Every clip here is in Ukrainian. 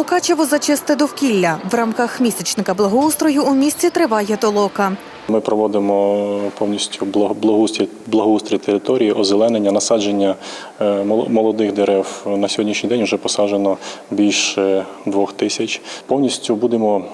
Мукачево зачисте довкілля. В рамках місячника благоустрою у місті триває толока. Ми проводимо повністю благо- благоустрій, благоустрій території, озеленення, насадження е, молодих дерев. На сьогоднішній день вже посаджено більше двох тисяч. Повністю будемо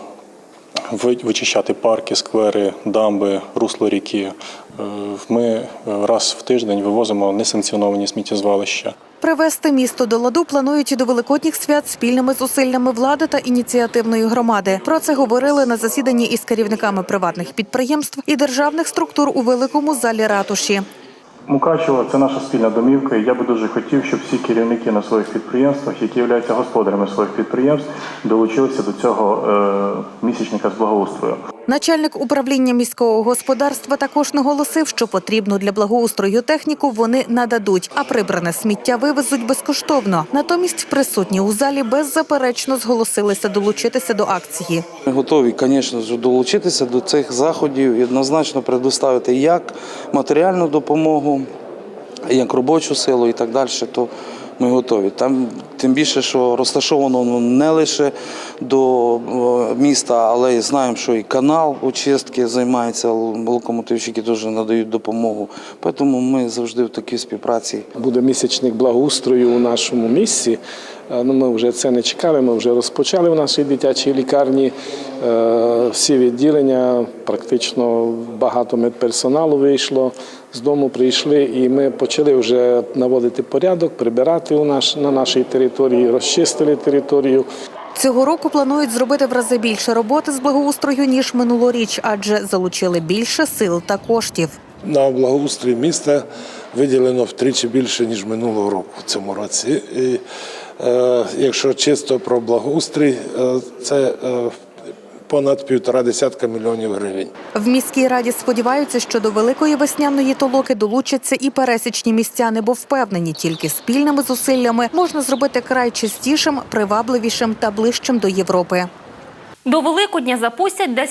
вичищати парки, сквери, дамби, русло ріки. Е, Ми е, раз в тиждень вивозимо несанкціоновані сміттєзвалища. Привести місто до ладу планують і до великодніх свят спільними зусиллями влади та ініціативної громади. Про це говорили на засіданні із керівниками приватних підприємств і державних структур у великому залі ратуші. Мукачево це наша спільна домівка. і Я би дуже хотів, щоб всі керівники на своїх підприємствах, які являються господарями своїх підприємств, долучилися до цього е, місячника з благоустрою. Начальник управління міського господарства також наголосив, що потрібну для благоустрою техніку вони нададуть, а прибране сміття вивезуть безкоштовно. Натомість присутні у залі беззаперечно зголосилися долучитися до акції. Ми готові, звісно долучитися до цих заходів і однозначно предоставити як матеріальну допомогу, як робочу силу і так далі. То ми готові. Там тим більше, що розташовано не лише до е, міста, але й знаємо, що і канал очистки займається, локомотивщики теж надають допомогу. Тому ми завжди в такій співпраці. Буде місячник благоустрою у нашому місці. Е, Ну, ми вже це не чекали, ми вже розпочали в нашій дитячій лікарні. Е, Всі відділення, практично багато медперсоналу вийшло, з дому прийшли, і ми почали вже наводити порядок, прибирати у наш, на нашій території, розчистили територію. Цього року планують зробити в рази більше роботи з благоустрою ніж минулоріч, адже залучили більше сил та коштів. На благоустрій міста виділено втричі більше, ніж минулого року в цьому році. І, е, якщо чисто про благоустрій, е, це е, понад півтора десятка мільйонів гривень. В міській раді сподіваються, що до великої весняної толоки долучаться і пересічні містяни, бо впевнені, тільки спільними зусиллями можна зробити край чистішим, привабливішим та ближчим до Європи. До Великодня запустять 10